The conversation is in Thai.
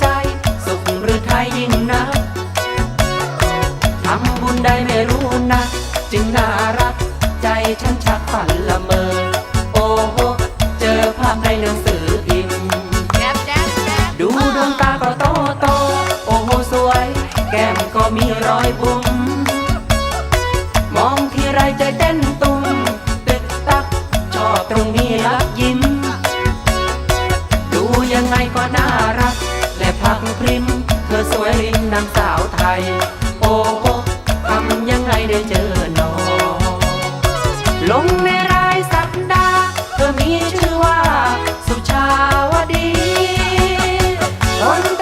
ใจ สุขหรือไทยยิ่งนักทำบุญได้ไม่รู้นะ จึงน่ารัก ใจฉันชักฝันละเมอ โอ้โห เจอภาพในหนังสือพิมพ์แจ๊บแจ๊บแจ๊บดูดวงตาก็โตโต โอ้โห สวย แก้มก็มีรอยบุ๋มมองทีไรใจเต้นตุ้มังไงก็น่ารัก และพักพริม เธอสวยลิงนางสาวไทย โอ้โหทำยังไงได้เจอน้องลงใน